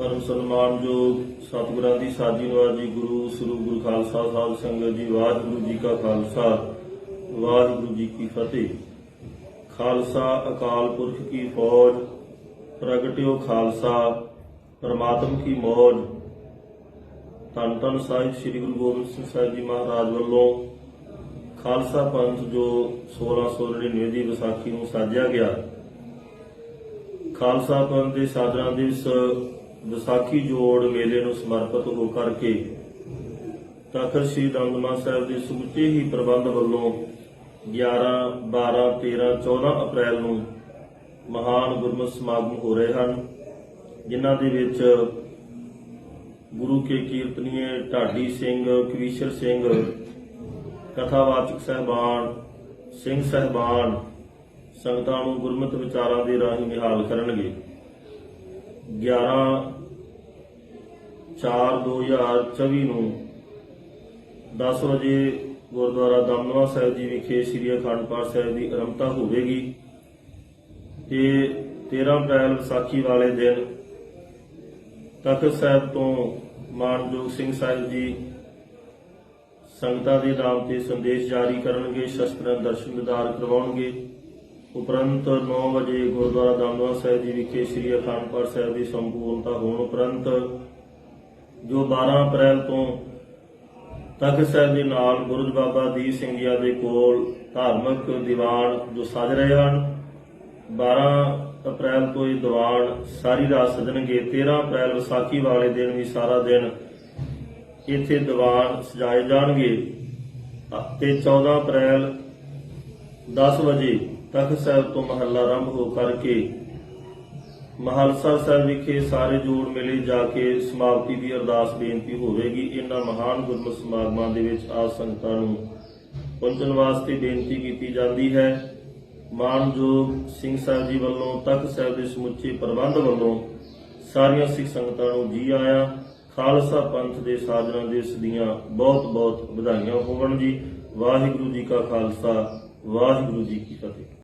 ਪਰਮ ਸਨਮਾਨਯੋਗ ਸਤਿਗੁਰਾਂ ਦੀ ਸਾਜੀ ਨਵਾਜੀ ਗੁਰੂ, ਸ੍ਰੀ ਗੁਰੂ ਖਾਲਸਾ ਸਾਹਿਬ ਸੰਗਤ ਜੀ, ਵਾਹਿਗੁਰੂ ਜੀ ਕਾ ਖਾਲਸਾ, ਵਾਹਿਗੁਰੂ ਜੀ ਕੀ ਫਤਿਹ। ਖਾਲਸਾ ਅਕਾਲ ਪੁਰਖ ਕੀ ਫੌਜ, ਪ੍ਰਗਟਿਓ ਖਾਲਸਾ, ਪਰਮਾਤਮ ਕੀ ਮੌਜ। ਧੰਨ ਧੰਨ ਸਾਹਿਬ ਸ੍ਰੀ ਗੁਰੂ ਗੋਬਿੰਦ ਸਿੰਘ ਸਾਹਿਬ ਜੀ ਮਹਾਰਾਜ ਵੱਲੋਂ ਖਾਲਸਾ ਪੰਥ ਜੋ 1699 ਦੀ ਵਿਸਾਖੀ ਨੂੰ ਸਾਜਿਆ ਗਿਆ। ਖਾਲਸਾ ਪੰਥ ਦੇ ਸਾਜਣਾ ਦਿਵਸ ਵਿਸਾਖੀ ਜੋੜ ਮੇਲੇ ਨੂੰ ਸਮਰਪਿਤ ਹੋ ਕਰਕੇ ਤਖਤ ਸ੍ਰੀ ਦਮਦਮਾ ਸਾਹਿਬ ਦੇ ਸਮੁੱਚੇ ਹੀ ਪ੍ਰਬੰਧ ਵੱਲੋਂ 11 12 13 14 ਅਪ੍ਰੈਲ ਨੂੰ ਮਹਾਨ ਗੁਰਮਤਿ ਸਮਾਗਮ ਹੋ ਰਹੇ ਹਨ, ਜਿਨ੍ਹਾਂ ਦੇ ਵਿੱਚ ਗੁਰੂ ਕੇ ਕੀਰਤਨੀਏ ਢਾਡੀ ਸਿੰਘ, ਕਵੀਸ਼ਰ ਸਿੰਘ, ਕਥਾਵਾਚਕ ਸਹਿਬਾਨ, ਸਿੰਘ ਸਹਿਬਾਨ ਸੰਗਤਾਂ ਨੂੰ ਗੁਰਮਤਿ ਵਿਚਾਰਾਂ ਦੇ ਰਾਹੀਂ ਨਿਹਾਲ ਕਰਨਗੇ। 11 4 2024 ਨੂੰ 10 ਵਜੇ ਗੁਰਦੁਆਰਾ ਦਮਦਮਾ ਸਾਹਿਬ ਜੀ ਵਿਖੇ ਸ੍ਰੀ ਅਖੰਡ ਪਾਠ ਸਾਹਿਬ ਦੀ ਅਰੰਭਤਾ ਹੋਵੇਗੀ। ਤੇ 13 ਅਪ੍ਰੈਲ ਵਿਸਾਖੀ ਵਾਲੇ ਦਿਨ ਤਖਤ ਸਾਹਿਬ ਤੋਂ ਮਾਨਜੋਗ ਸਿੰਘ ਸਾਹਿਬ ਜੀ ਸੰਗਤਾਂ ਦੇ ਨਾਮ ਤੇ ਸੰਦੇਸ਼ ਜਾਰੀ ਕਰਨਗੇ, ਸ਼ਸਤਰਾਂ ਦਰਸ਼ਨ ਦਿਦਾਰ ਕਰਵਾਉਣਗੇ। ਉਪਰੰਤ 9 ਵਜੇ ਗੁਰਦੁਆਰਾ ਦਮਦਮਾ ਸਾਹਿਬ ਜੀ ਵਿਖੇ ਸ੍ਰੀ ਅਖੰਡ ਪਾਠ ਸਾਹਿਬ ਦੀ ਸੰਪੂਰਨਤਾ ਹੋਣ ਉਪਰੰਤ ਜੋ 12 ਅਪ੍ਰੈਲ ਤੋਂ ਤਖਤ ਸਾਹਿਬ ਦੇ ਨਾਲ ਗੁਰੂ ਬਾਬਾ ਦੀਪ ਸਿੰਘ ਜੀ ਦੇ ਕੋਲ ਧਾਰਮਿਕ ਦੀਵਾਨ ਜੋ ਸਜ ਰਹੇ ਹਨ 12 ਅਪ੍ਰੈਲ ਤੋਂ ਇਹ ਦੀਵਾਨ ਸਾਰੀ ਰਾਤ ਸਜਣਗੇ 13 ਅਪ੍ਰੈਲ ਵਿਸਾਖੀ ਵਾਲੇ ਦਿਨ ਵੀ ਸਾਰਾ ਦਿਨ ਇੱਥੇ ਦੀਵਾਨ ਸਜਾਏ ਜਾਣਗੇ ਤੇ 14 ਅਪ੍ਰੈਲ 10 ਵਜੇ ਤਖਤ ਸਾਹਿਬ ਤੋਂ ਮਹੱਲਾ ਆਰੰਭ ਹੋ ਕਰਕੇ ਮਹਾਲਸਾ ਸਾਹਿਬ ਵਿਖੇ ਸਾਰੇ ਜੋੜ ਮੇਲੇ ਜਾ ਕੇ ਸਮਾਪਤੀ ਦੀ ਅਰਦਾਸ ਬੇਨਤੀ ਹੋਵੇਗੀ। ਇਹਨਾਂ ਮਹਾਨ ਗੁਰਮਤਿ ਸਮਾਗਮਾਂ ਦੇ ਵਿੱਚ ਆਪ ਸੰਗਤਾਂ ਨੂੰ ਪਹੁੰਚਣ ਵਾਸਤੇ ਬੇਨਤੀ ਕੀਤੀ ਜਾਂਦੀ ਹੈ। ਮਾਨਯੋਗ ਸਿੰਘ ਸਾਹਿਬ ਜੀ ਵੱਲੋਂ, ਤਖਤ ਸਾਹਿਬ ਦੇ ਸਮੁੱਚੇ ਪ੍ਰਬੰਧ ਵੱਲੋਂ ਸਾਰੀਆਂ ਸਿੱਖ ਸੰਗਤਾਂ ਨੂੰ ਜੀ ਆਇਆਂ, ਖਾਲਸਾ ਪੰਥ ਦੇ ਸਾਜਣਾ ਦਿਵਸ ਦੀਆਂ ਬਹੁਤ ਬਹੁਤ ਵਧਾਈਆਂ ਹੋਵਣ ਜੀ। ਵਾਹਿਗੁਰੂ ਜੀ ਕਾ ਖਾਲਸਾ, ਵਾਹਿਗੁਰੂ ਜੀ ਕੀ ਫਤਿਹ।